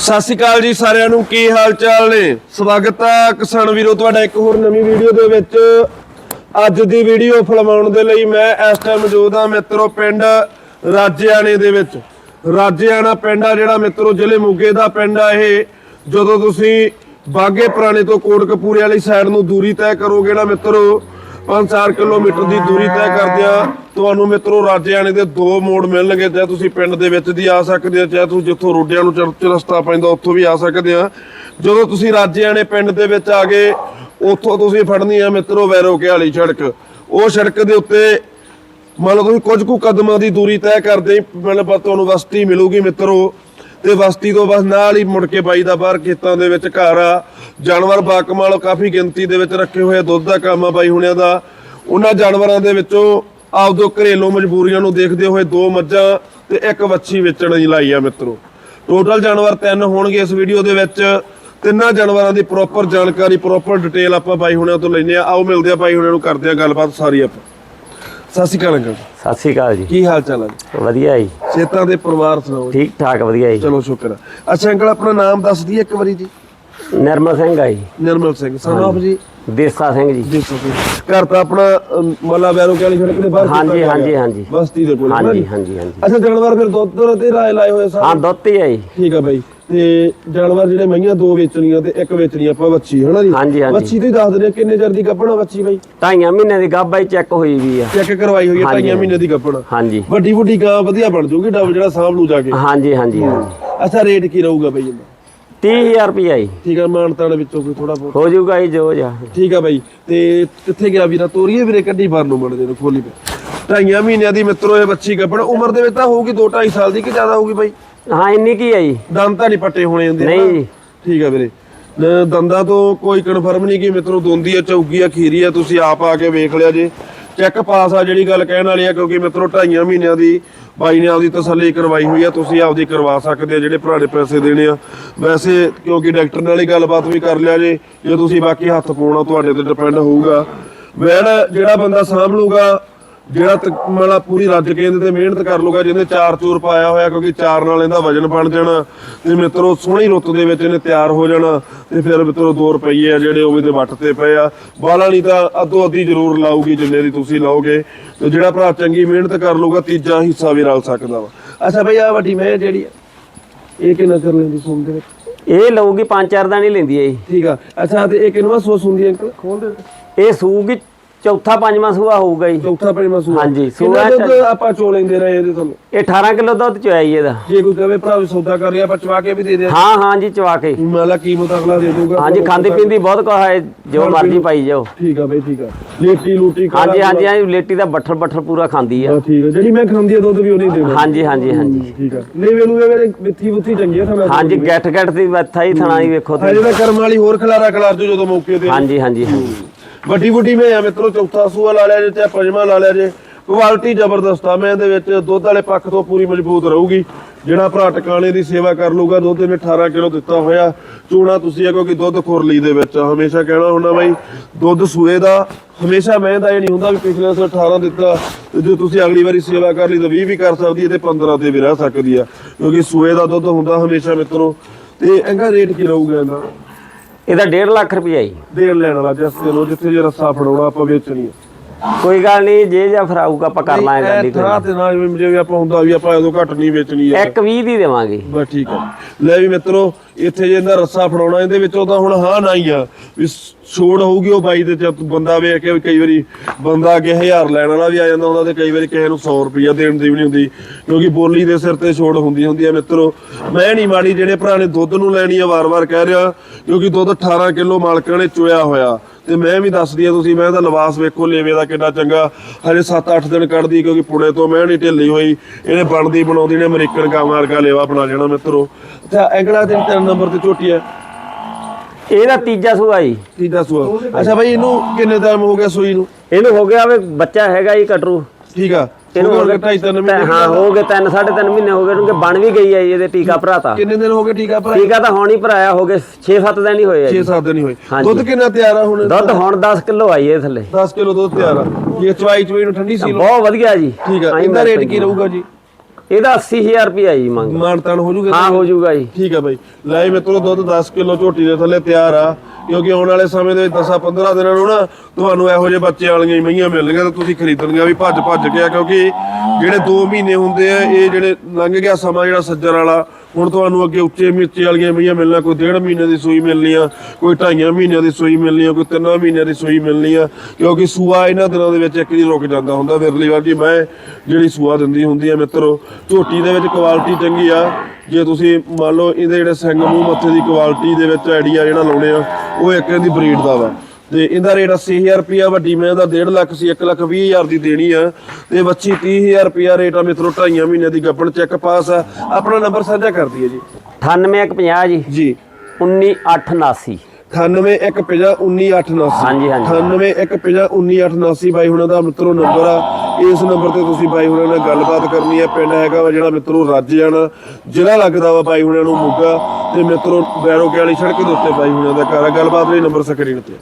ਸਤਿ ਸ਼੍ਰੀ ਅਕਾਲ ਜੀ ਸਾਰਿਆਂ ਨੂੰ, ਕੀ ਹਾਲ ਚਾਲ ਨੇ? ਸਵਾਗਤ ਹੈ ਕਿਸਾਨ ਵੀਰੋ, ਤੁਹਾਡਾ ਇੱਕ ਹੋਰ ਨਵੀਂ ਵੀਡੀਓ ਦੇ ਵਿੱਚ। ਅੱਜ ਦੀ ਵੀਡੀਓ ਫਿਲਮਾਉਣ ਦੇ ਲਈ ਮੈਂ ਇਸ ਟਾਈਮ ਮੌਜੂਦ ਹਾਂ ਮਿੱਤਰੋ, ਪਿੰਡ ਰਾਜਿਆਣੇ ਦੇ ਵਿੱਚ। ਰਾਜਿਆਣਾ ਪਿੰਡ ਆ ਜਿਹੜਾ ਮਿੱਤਰੋ, ਜ਼ਿਲ੍ਹੇ ਮੋਗੇ ਦਾ ਪਿੰਡ ਆ ਇਹ। ਜਦੋਂ ਤੁਸੀਂ ਬਾਗੇ ਪੁਰਾਣੇ ਤੋਂ ਕੋਟਕਪੂਰੇ ਵਾਲੀ ਸਾਈਡ ਨੂੰ ਦੂਰੀ ਤੈਅ ਕਰੋਗੇ ਨਾ ਮਿੱਤਰੋ 5-4 ਕਿਲੋਮੀਟਰ ਦੀ ਦੂਰੀ ਤੈਅ ਕਰਦਿਆਂ ਤੁਹਾਨੂੰ ਮਿੱਤਰੋ, ਰਾਜਿਆਣੇ ਦੇ ਦੋ ਮੋੜ ਮਿਲਣਗੇ, ਚਾਹੇ ਤੁਸੀਂ ਪਿੰਡ ਦੇ ਵਿੱਚ ਦੀ ਆ ਸਕਦੇ ਆ, ਚਾਹੇ ਤੁਸੀਂ ਜਿੱਥੋਂ ਰੋਡਿਆਂ ਨੂੰ ਚੜ- ਚਰਸਤਾ ਪੈਂਦਾ, ਉੱਥੋਂ ਵੀ ਆ ਸਕਦੇ ਆ। ਜਦੋਂ ਤੁਸੀਂ ਰਾਜਿਆਣੇ ਪਿੰਡ ਦੇ ਵਿੱਚ ਆ ਗਏ, ਉੱਥੋਂ ਤੁਸੀਂ ਫੜਨੀ ਆ ਮਿੱਤਰੋ ਵੈਰੋਕੇ ਵਾਲੀ ਸੜਕ। ਉਹ ਸੜਕ ਦੇ ਉੱਤੇ ਮੰਨ ਲਓ ਤੁਸੀਂ ਕੁਝ ਕੁ ਕਦਮਾਂ ਦੀ ਦੂਰੀ ਤੈਅ ਕਰਦੇ ਹੀ ਮਤਲਬ ਤੁਹਾਨੂੰ ਵਸਤੀ ਮਿਲੂਗੀ ਮਿੱਤਰੋ। ਤੇ ਬਸਤੀ ਤੋਂ ਬਸ ਨਾਲ ਹੀ ਮੁੜ ਕੇ ਬਾਈ ਦਾ ਬਾਹਰ ਖੇਤਾਂ ਦੇ ਵਿੱਚ ਘਰ ਆ। ਜਾਨਵਰ ਬਾਕਮਾਲ ਕਾਫੀ ਗਿਣਤੀ ਦੇ ਵਿੱਚ ਰੱਖੇ ਹੋਏ ਆ, ਦੁੱਧ ਦਾ ਕੰਮ ਆ ਬਾਈ ਹੁਣਿਆਂ ਦਾ। ਉਹਨਾਂ ਜਾਨਵਰਾਂ ਦੇ ਵਿੱਚੋਂ ਆਪਦੋ ਘਰੇਲੂ ਮਜਬੂਰੀਆਂ ਨੂੰ ਦੇਖਦੇ ਹੋਏ ਦੋ ਮੱਝਾਂ ਤੇ ਇੱਕ ਵੱਛੀ ਵੇਚਣ ਦੀ ਲਾਈ ਆ ਮਿੱਤਰੋ। ਟੋਟਲ ਜਾਨਵਰ ਤਿੰਨ ਹੋਣਗੇ ਇਸ ਵੀਡੀਓ ਦੇ ਵਿੱਚ। ਤਿੰਨਾਂ ਜਾਨਵਰਾਂ ਦੀ ਪ੍ਰੋਪਰ ਜਾਣਕਾਰੀ ਪ੍ਰੋਪਰ ਡਿਟੇਲ ਆਪਾਂ ਬਾਈ ਹੁਣਿਆਂ ਤੋਂ ਲੈਨੇ ਆ ਆਓ ਮਿਲਦੇ ਆ ਬਾਈ ਹੁਣਿਆਂ ਨੂੰ ਕਰਦੇ ਆ ਗੱਲਬਾਤ ਸਾਰੀ ਆਪਾਂ। ਸਤਿ ਸ਼੍ਰੀ ਅਕਾਲ ਅੰਕਲ ਸਤਿ ਸ਼੍ਰੀ ਅਕਾਲ ਜੀ। ਕੀ ਹਾਲ ਚਾਲ ਹੈ? ਵਧੀਆ ਜੀ। ਸਿਹਤਾਂ ਦੇ ਪਰਿਵਾਰ ਸੁਣਾਓ। ਠੀਕ ਠਾਕ ਵਧੀਆ ਜੀ। ਚਲੋ ਸ਼ੁਕਰ ਹੈ ਅੱਛਾ ਅੰਕਲ ਆਪਣਾ ਨਾਮ ਦੱਸ ਦਈਏ ਇੱਕ ਵਾਰੀ ਜੀ। ਨਿਰਮਲ ਸਿੰਘ ਆ ਜੀ। ਨਿਰਮਲ ਸਿੰਘ। ਸਨਾਪ ਜੀ? ਦੇਸਾ ਸਿੰਘ ਜੀ। ਘਰ ਤਾਂ ਆਪਣਾ ਮੱਲਾ ਵੈਰੋ ਕੇ ਵਾਲੀ ਸੜਕ ਦੇ ਬਾਹਰ ਹਾਂਜੀ, ਹਾਂਜੀ। ਹਾਂਜੀ। ਬਸਤੀ ਦੇ ਕੋਲ ਹੈ ਹਾਂਜੀ? ਹਾਂਜੀ ਹਾਂਜੀ। ਅੱਛਾ ਜਾਨਵਰ ਫਿਰ ਦੁੱਧ ਤੇ ਰਾਏ ਲਾਏ ਹੋਏ ਹਾਂ ਸਾਰੇ ਦੁੱਧ ਹੀ ਆ ਜੀ। ਠੀਕ ਆ ਬਾਈ। ਤੇ ਜਾਨਵਰ ਜਿਹੜੇ ਮਈਆਂ ਦੋ ਵੇਚਣੀਆਂ ਤੇ ਇੱਕ ਵੇਚਣੀ ਆਪਾਂ ਵੱਛੀ ਹਨਾ ਜੀ? ਹਾਂਜੀ, ਹਾਂਜੀ। ਵੱਛੀ ਤੇ ਦੱਸ ਦਿੰਦੇ ਕਿੰਨੇ ਚਿਰ ਦੀ ਗੱਭਣਾ ਵੱਛੀ ਬਾਈ? ਢਾਈਆਂ ਮਹੀਨੇ ਦੀ ਗੱਭ ਆਈ ਚੈੱਕ ਹੋਈ ਵੀ ਆ। ਚੈੱਕ ਕਰਵਾਈ ਹੋਈ ਹੈ ਢਾਈਆਂ ਮਹੀਨੇ ਦੀ ਗੱਭਣਾ ਹਾਂਜੀ। ਵੱਡੀ ਵੱਡੀ ਗਾਂ ਵਧੀਆ ਬਣ ਜਾਊਗੀ ਡਬ ਜਿਹੜਾ ਲੂ ਜਾ ਕੇ। ਹਾਂਜੀ ਹਾਂਜੀ ਹਾਂਜੀ। ਅੱਛਾ ਰੇਟ ਕੀ ਰਹੂਗਾ ਬਾਈ? ਇਹਦਾ 30000 ਰੁਪਇਆ ਜੀ। ਠੀਕ ਆ ਮਾਨਤਾਨ ਵਿੱਚੋਂ ਕੋਈ ਥੋੜਾ ਬਹੁਤ। ਹੋ ਜਾਊਗਾ ਜੀ ਜੋ ਜਾ। ਠੀਕ ਆ ਬਾਈ ਤੇ ਕਿੱਥੇ ਗਿਆ ਵੀਰਾ? ਤੋਰੀਏ ਵੀਰੇ ਕੱਢੀ ਬਾਹਰ ਨੂੰ ਮੜ ਦੇ ਨੂੰ ਖੋਲੀ ਪੇ ਢਾਈਆਂ ਮਹੀਨਿਆਂ ਦੀ ਮਿੱਤਰੋ ਇਹ ਬੱਚੀ ਗੱਭਣ। ਉਮਰ ਦੇ ਵਿੱਚ ਤਾਂ ਹੋਊਗੀ 2 2.5 ਸਾਲ ਦੀ ਕਿ ਜ਼ਿਆਦਾ ਹੋਊਗੀ ਬਾਈ? ਹਾਂ ਇੰਨੀ ਕੀ ਜੀ। ਦੰਦ ਤਾਂ ਨਹੀਂ ਪੱਟੇ ਹੋਣੇ ਹੁੰਦੇ ਨਹੀਂ? ਜੀ। ਠੀਕ ਆ ਵੀਰੇ। ਦੰਦਾਂ ਤੋਂ ਕੋਈ ਕਨਫਰਮ ਨਹੀਂ ਕਿ ਮਿੱਤਰੋ ਦੋਂਦੀ ਆ ਚੌਗੀ ਆ ਖੀਰੀ ਆ ਤੁਸੀਂ ਆਪ ਆ ਕੇ ਵੇਖ ਲਿਆ ਜੇ। ਚੈੱਕ ਪਾਸ ਆ ਜਿਹੜੀ ਗੱਲ ਕਹਿਣ ਵਾਲੀ ਆ, ਕਿਉਂਕਿ ਮਿੱਤਰੋ ਢਾਈਆਂ ਮਹੀਨਿਆਂ ਦੀ ਬਾਈ ਨੇ ਆਪਦੀ ਤਸੱਲੀ ਕਰਵਾਈ ਹੋਈ ਆ, ਤੁਸੀਂ ਆਪਦੀ ਕਰਵਾ ਸਕਦੇ ਆ ਜਿਹੜੇ ਪੁਰਾਣੇ ਪੈਸੇ ਦੇਣੇ ਆ। ਵੈਸੇ ਕਿਉਂਕਿ ਡਾਕਟਰ ਨਾਲ ਹੀ ਗੱਲਬਾਤ ਵੀ ਕਰ ਲਿਆ ਜੇ ਜੇ ਤੁਸੀਂ ਬਾਕੀ ਹੱਥ ਪਾਉਣਾ, ਤੁਹਾਡੇ ਤੇ ਡਿਪੈਂਡ ਹੋਊਗਾ। ਵੈਣ ਜਿਹੜਾ ਬੰਦਾ ਸਾਂਭ ਲੂਗਾ ਜਿਹੜਾ ਤ- ਮਤਲਬ ਪੂਰੀ ਰੱਜ ਕੇ ਇਹਦੇ ਤੇ ਮਿਹਨਤ ਕਰ ਲੂਗਾ ਜਿਹਨੇ ਚਾਰ ਚੂਰ ਪਾਇਆ ਹੋਇਆ ਕਿਉਂਕਿ ਚਾਰ ਨਾਲ ਇਹਦਾ ਵਜਨ ਬਣ ਜਾਣਾ ਤੇ ਮਿੱਤਰੋ ਸੋਹਣੀ ਰੁੱਤ ਦੇ ਵਿੱਚ ਇਹਨੇ ਤਿਆਰ ਹੋ ਜਾਣਾ ਤੇ ਫਿਰ ਮਿੱਤਰੋ 2 ਰੁਪਏ ਆ ਜਿਹੜੇ ਉਹ ਇਹਦੇ ਵੱਟ ਤੇ ਪਏ ਆ। ਬਾਲਾਂ ਨਹੀਂ ਤਾਂ ਅੱਧੋ ਅੱਧੀ ਜ਼ਰੂਰ ਲਾਊਗੀ ਜਿੰਨੇ ਦੀ ਤੁਸੀਂ ਲਾਓਗੇ। ਤੇ ਜਿਹੜਾ ਭਰਾ ਚੰਗੀ ਮਿਹਨਤ ਕਰ ਲੂਗਾ ਤੀਜਾ ਹਿੱਸਾ ਵੀ ਰਲ ਸਕਦਾ ਵਾ। ਅੱਛਾ ਬਈ ਆ ਵੱਡੀ ਮੈਂ ਜਿਹੜੀ ਆ ਇਹ ਕਿੰਨਾ ਕਰ ਲੈਂਦੀ ਸੁਣ ਦੇ ਵਿੱਚ? ਇਹ ਲਊਗੀ 5-4 ਦਾ ਨਹੀਂ ਲੈਂਦੀ ਆ ਜੀ ਠੀਕ ਆ। ਅੱਛਾ ਤੇ ਇਹ ਕਿੰਨਵਾ ਸੋ ਸੁਣਦੀ ਅੰਕਲ ਖੋਲ ਦੇ। ਇਹ ਸੂਗੀ ਚੌਥਾ ਪੰਜਵਾਂ ਸੂਆ ਹੋਊਗਾ ਜੀ। ਚੌਥਾ ਪੰਜਵਾਂ ਸੂਆ। ਹਾਂਜੀ, ਸੂਆ ਦੁੱਧ ਆਪਾਂ ਚੋ ਲੈਂਦੇ ਰਹੇ ਇਹਦੇ ਤੁਹਾਨੂੰ ਇਹ 18 ਕਿਲੋ ਦੁੱਧ ਚੋਇਆ ਜੀ ਇਹਦਾ। ਜੇ ਕੋਈ ਕਹੇ ਭਰਾ ਵੀ ਸੌਦਾ ਕਰ ਰਿਹਾ ਆਪਾਂ ਚਵਾ ਕੇ ਵੀ ਦੇ ਦੇ ਹਾਂ ਹਾਂ ਜੀ ਚਵਾ ਕੇ। ਮਾਲਾ ਕੀਮਤ ਅਗਲਾ ਦੇ ਦੂਗਾ ਹਾਂਜੀ ਖਾਂਦੀ ਪੀਂਦੀ ਬਹੁਤ ਕੁਛ ਹੈ ਜੋ ਮਰਜ਼ੀ ਪਾਈ ਜਾਓ। ਠੀਕ ਆ ਬਈ ਠੀਕ ਆ। ਲੇਟੀ ਲੂਟੀ ਖਾ ਹਾਂਜੀ ਹਾਂਜੀ ਹਾਂਜੀ ਲੇਟੀ ਦਾ ਬੱਠਲ ਬੱਠਲ ਪੂਰਾ ਖਾਂਦੀ ਆ। ਹਾਂ, ਠੀਕ ਆ। ਜਿਹੜੀ ਮੈਂ ਖਾਂਦੀ ਆ ਦੁੱਧ ਵੀ ਉਹ ਨਹੀਂ ਦੇਣਾ। ਹਾਂਜੀ ਹਾਂਜੀ ਹਾਂਜੀ। ਠੀਕ ਆ। ਲੈਵੇ ਨੂੰ ਮੇਰੇ ਮਿੱਠੀ ਮੁੱਠੀ ਚੰਗੀ ਆ ਥਾਣਾ ਹਾਂਜੀ ਗੱਠ ਗੱਠ ਦੀ ਵੱਥਾ ਹੀ ਥਣਾ ਹੀ ਵੇਖੋ ਤੁਸੀਂ। ਜਿਹੜਾ ਕਰਮ ਵਾਲੀ ਹੋਰ ਖਲਾਰਾ ਖਲਾਰ ਜੋ ਜਦੋਂ ਮੌਕੇ ਤੇ। ਹਾਂਜੀ ਹਾਂਜੀ। ਹਾਂਜੀ ਵੱਡੀ ਵੱਡੀ ਮੈਂ ਆ ਮਿੱਤਰੋ, ਚੌਥਾ ਸੂਆ ਲਾ ਲਿਆ ਜੇ ਤੇ ਪੰਜਵਾਂ ਲਾ ਲਿਆ ਜੇ। ਕੁਆਲਿਟੀ ਜ਼ਬਰਦਸਤ ਆ, ਮੈਂ ਇਹਦੇ ਵਿੱਚ ਦੁੱਧ ਵਾਲੇ ਪੱਖ ਤੋਂ ਪੂਰੀ ਮਜ਼ਬੂਤ ਰਹੂਗੀ। ਜਿਹੜਾ ਭਰਾ ਟਿਕਾਣੇ ਦੀ ਸੇਵਾ ਕਰ ਲੂਗਾ ਦੁੱਧ ਇਹਨੇ 18 ਕਿਲੋ ਦਿੱਤਾ ਹੋਇਆ। ਚੂਣਾ ਤੁਸੀਂ ਆ ਕਿਉਂਕਿ ਦੁੱਧ ਖੁਰਲੀ ਦੇ ਵਿੱਚ ਹਮੇਸ਼ਾ ਕਹਿਣਾ ਹੁੰਦਾ ਬਾਈ, ਦੁੱਧ ਸੂਏ ਦਾ। ਹਮੇਸ਼ਾ ਮੈਂ ਦਾ ਇਹ ਨਹੀਂ ਹੁੰਦਾ ਵੀ ਪਿਛਲੇ ਸਾਲ 18 ਦਿੱਤਾ, ਤੇ ਜੇ ਤੁਸੀਂ ਅਗਲੀ ਵਾਰੀ ਸੇਵਾ ਕਰ ਲਈ ਤਾਂ 20 ਵੀ ਕਰ ਸਕਦੀ ਹੈ ਤੇ 15 ਤੇ ਵੀ ਰਹਿ ਸਕਦੀ ਆ। ਕਿਉਂਕਿ ਸੂਏ ਦਾ ਦੁੱਧ ਹੁੰਦਾ ਹਮੇਸ਼ਾ ਮਿੱਤਰੋ, ਤੇ ਇਹਦਾ ਰੇਟ ਕੀ ਰਹੂਗਾ ਇਹਦਾ? ਇਹਦਾ 1.5 ਲੱਖ ਰੁਪਈਆ ਜੀ ਦੇਣ ਲੈਣ ਵਾਲਾ ਜਿਸ ਤੇ ਲੋ ਜਿੱਥੇ ਜੇ ਰੱਸਾ ਫੜਾਉਣਾ ਆਪਾਂ ਵੇਚਣੀ ਆ। ਕੋਈ ਗੱਲ ਨਹੀਂ ਜੇ ਜਾਂ ਫਰਾਊਗਾ ਆਪਾਂ ਕਰ ਲਾਂਗੇ ਗੱਲ ਹੀ ਥਾਂ ਤੇ ਨਾਲ ਜਿਵੇਂ ਆਪਾਂ ਹੁੰਦਾ ਵੀ ਆਪਾਂ ਉਦੋਂ ਘੱਟ ਨਹੀਂ ਵੇਚਣੀ ਹੈ ਇੱਕ 20 ਦੀ ਦੇਵਾਂਗੇ। ਬਸ ਠੀਕ ਹੈ ਲੈ ਵੀ ਮਿੱਤਰੋ ਇੱਥੇ ਜੇ ਇਹਦਾ ਰੱਸਾ ਫੜਾਉਣਾ ਇਹਦੇ ਵਿੱਚੋਂ ਤਾਂ ਹੁਣ ਹਾਂ ਨਾ ਹੀ ਆ। ਵੀ ਛੋੜ ਹੋਊਗੀ ਉਹ ਬਾਈ ਦੇ ਚ ਬੰਦਾ ਵੇਖ ਕੇ ਕਈ ਵਾਰੀ ਬੰਦਾ ਅੱਗੇ 1000 ਲੈਣ ਵਾਲਾ ਵੀ ਆ ਜਾਂਦਾ ਹੁੰਦਾ ਤੇ ਕਈ ਵਾਰੀ ਕਿਸੇ ਨੂੰ 100 ਰੁਪਇਆ ਦੇਣ ਦੀ ਵੀ ਨਹੀਂ ਹੁੰਦੀ। ਕਿਉਂਕਿ ਬੋਲੀ ਦੇ ਸਿਰ ਤੇ ਛੋੜ ਹੁੰਦੀ ਹੁੰਦੀ ਹੈ ਮਿੱਤਰੋ। ਮੈਂ ਨਹੀਂ ਮਾੜੀ ਜਿਹੜੇ ਭਰਾ ਨੇ ਦੁੱਧ ਨੂੰ ਲੈਣੀ ਆ ਵਾਰ-ਵਾਰ ਕਹਿ ਰਿਹਾ, ਕਿਉਂਕਿ ਦੁੱਧ 18 ਕਿਲੋ ਮਾਲਕਾਂ ਨੇ ਚੋਇਆ ਹੋਇਆ। ਤੇ ਮੈਂ ਵੀ ਦੱਸਦੀ ਆ ਤੁਸੀਂ, ਮੈਂ ਦਾ ਲਿਬਾਸ ਵੇਖੋ, ਲੇਵੇ ਦਾ ਕਿੰਨਾ ਚੰਗਾ। ਹਜੇ 7-8 ਦਿਨ ਕੱਢਦੀ ਕਿਉਂਕਿ ਪੁਣੇ ਤੋਂ ਮੈਂ ਨਹੀਂ ਢਿੱਲੀ ਹੋਈ। ਇਹਨੇ ਬਣਦੀ ਬਣਾਉਂਦੀ ਨੇ ਅਮਰੀਕਨ ਗਾਂ ਵਰਗਾ ਲੇਵਾ ਬਣਾ ਲੈਣਾ ਮਿੱਤਰੋ। ਅੱਛਾ, ਅਗਲਾ ਦਿਨ ਤਿੰਨ ਨੰਬਰ ਤੇ ਝੋਟੀ ਹੈ। ਇਹਦਾ ਤੀਜਾ ਸੂਆ ਜੀ। ਤੀਜਾ ਸੂਆ। ਅੱਛਾ ਭਾਈ ਇਹਨੂੰ ਕਿੰਨੇ ਟਾਈਮ ਹੋ ਗਿਆ ਸੂਈ ਨੂੰ? ਇਹਨੂੰ ਹੋ ਗਿਆ ਵੇ ਬੱਚਾ ਹੈਗਾ ਜੀ ਕਟਰੂ ਠੀਕ ਆ। ਇਹਨੂੰ ਹੋ ਗਏ ਢਾਈ ਤਿੰਨ ਮਹੀਨੇ। ਹਾਂ ਹੋ ਗਏ ਤਿੰਨ ਸਾਢੇ ਤਿੰਨ ਮਹੀਨੇ ਹੋ ਗਏ। ਕਿਉਂਕਿ ਬਣ ਵੀ ਗਈ ਹੈ ਇਹਦੇ ਟੀਕਾ ਭਰਾਤਾ ਕਿੰਨੇ ਦਿਨ ਹੋ ਗਏ ਠੀਕ ਆ ਭਰਾ ਟੀਕਾ ਤਾਂ ਹੁਣ ਹੀ ਭਰਾਇਆ ਹੋ ਗਏ 6-7 ਦਿਨ ਹੀ ਹੋਏ ਆ ਜੀ। 6-7 ਦਿਨ ਹੀ ਹੋਏ। ਦੁੱਧ ਕਿੰਨਾ ਤਿਆਰ ਆ ਹੁਣ? ਦੁੱਧ ਹੁਣ 10 ਕਿਲੋ ਆਈ ਇਹ ਥੱਲੇ। 10 ਕਿਲੋ ਦੁੱਧ ਤਿਆਰ ਆ। ਇਹ ਚਵਾਈ ਚਵਾਈ ਨੂੰ ਠੰਡੀ ਸੀ ਬਹੁਤ ਵਧੀਆ ਜੀ। ਠੀਕ ਆ। ਇਹਦਾ ਰੇਟ ਕੀ ਰਹੂਗਾ ਜੀ? ਇਹਦਾ 80000 ਰੁਪਇਆ ਜੀ ਮੰਗ। ਮਾਨਤਾਨ ਹੋ ਜੂਗਾ ਹਾਂ ਹੋ ਜਾਊਗਾ ਜੀ। ਠੀਕ ਆ ਬਾਈ। ਲੈ ਮਿੱਤਰੋ ਦੁੱਧ 10 ਕਿਲੋ ਝੋਟੀ ਦੇ ਥੱਲੇ ਤਿਆਰ ਆ। ਕਿਉਂਕਿ ਆਉਣ ਵਾਲੇ ਸਮੇਂ ਦੇ 10 15 ਦਿਨਾਂ ਨੂੰ ਨਾ ਤੁਹਾਨੂੰ ਇਹੋ ਜਿਹੇ ਬੱਚੇ ਵਾਲੀਆਂ ਹੀ ਮਈਆਂ ਮਿਲਣਗੀਆਂ ਤਾਂ ਤੁਸੀਂ ਖਰੀਦਣੀਆਂ ਵੀ ਭੱਜ ਭੱਜ ਕੇ ਕਿਉਂਕਿ ਜਿਹੜੇ 2 ਮਹੀਨੇ ਹੁੰਦੇ ਆ ਇਹ ਜਿਹੜੇ ਲੰਘ ਗਿਆ ਸਮਾਂ ਜਿਹੜਾ ਸੱਜਰ ਵਾਲਾ ਹੁਣ ਤੁਹਾਨੂੰ ਅੱਗੇ ਉੱਚੇ ਮਿਰਚੇ ਵਾਲੀਆਂ ਮਈਆਂ ਮਿਲਣਾ, ਕੋਈ ਡੇਢ ਮਹੀਨੇ ਦੀ ਸੂਈ ਮਿਲਣੀ ਆ, ਕੋਈ ਢਾਈਆਂ ਮਹੀਨਿਆਂ ਦੀ ਸੂਈ ਮਿਲਣੀ ਆ, ਕੋਈ ਤਿੰਨਾਂ ਮਹੀਨਿਆਂ ਦੀ ਸੂਈ ਮਿਲਣੀ ਆ, ਕਿਉਂਕਿ ਸੂਆ ਇਹਨਾਂ ਦਿਨਾਂ ਦੇ ਵਿੱਚ ਇੱਕ ਦੀ ਰੁਕ ਜਾਂਦਾ ਹੁੰਦਾ। ਵਿਰਲੀ ਵਾਰ ਜੀ, ਮੈਂ ਜਿਹੜੀ ਸੂਆ ਦਿੰਦੀ ਹੁੰਦੀ ਆ ਮਿੱਤਰੋ, ਝੋਟੀ ਦੇ ਵਿੱਚ ਕੁਆਲਿਟੀ ਚੰਗੀ ਆ। ਜੇ ਤੁਸੀਂ ਮੰਨ ਲਓ ਇਹਦੇ ਜਿਹੜੇ ਸਿੰਘ ਮੂੰਹ ਮੱਥੇ ਦੀ ਕੁਆਲਿਟੀ ਦੇ ਵਿੱਚ ਆਈਡੀਆ ਜਿਹੜਾ ਲਾਉਣੇ ਆ, ਉਹ ਇੱਕ ਇਹਦੀ ਬਰੀਡ ਦਾ ਵਾ। ਤੇ ਇਹਦਾ ਰੇਟ 80000 ਰੁਪਿਆ ਵੱਡੀ ਮੈਂ ਦਾ 1.5 ਲੱਖ ਸੀ 1 ਲੱਖ 20 ਹਜ਼ਾਰ ਦੀ ਦੇਣੀ ਆ। ਤੇ ਬੱਚੀ 30000 ਰੁਪਿਆ ਰੇਟ ਆ ਮਿੱਤਰੋ ਢਾਈਆਂ ਮਹੀਨਿਆਂ ਦੀ ਗੱਪਣ ਚੈੱਕ ਪਾਸ ਆ। ਆਪਣਾ ਨੰਬਰ ਸਾਂਝਾ ਕਰ ਦਈਏ ਜੀ। 98150 ਜੀ। ਜੀ। 19879 9815191889 ਹਾਂਜੀ, ਹਾਂਜੀ। 9815191889 ਬਾਈ ਹੁਣਾਂ ਦਾ ਮਿੱਤਰੋ ਨੰਬਰ ਆ। ਇਸ ਨੰਬਰ ਤੇ ਤੁਸੀਂ ਬਾਈ ਹੁਣਾਂ ਨਾਲ ਗੱਲਬਾਤ ਕਰਨੀ ਹੈ ਪਿੰਡ ਹੈਗਾ ਵਾ ਜਿਹੜਾ ਮਿੱਤਰੋ ਰੱਜ ਜਾਣਾ ਜ਼ਿਲ੍ਹਾ ਲੱਗਦਾ ਵਾ ਬਾਈ ਹੁਣਾਂ ਨੂੰ ਮੋਗਾ। ਤੇ ਮਿੱਤਰੋ ਬੈਰੋਕੇ ਵਾਲੀ ਸੜਕ ਦੇ ਉੱਤੇ ਬਾਈ ਹੁਣਾਂ ਦਾ ਘਰ ਆ। ਗੱਲਬਾਤ ਲਈ ਨੰਬਰ ਸਕਰੀਨ ਤੇ